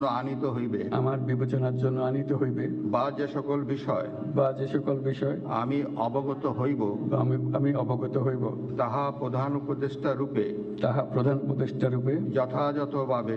আনিত হইবে। আমার বিবেচনার জন্য আনিত হইবে। বা যে সকল বিষয় বা যে সকল বিষয় আমি অবগত হইব বা আমি আমি অবগত হইব। তাহা প্রধান উপদেষ্টা রূপে তাহা প্রধান উপদেষ্টা রূপে যথাযথভাবে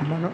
Hermano.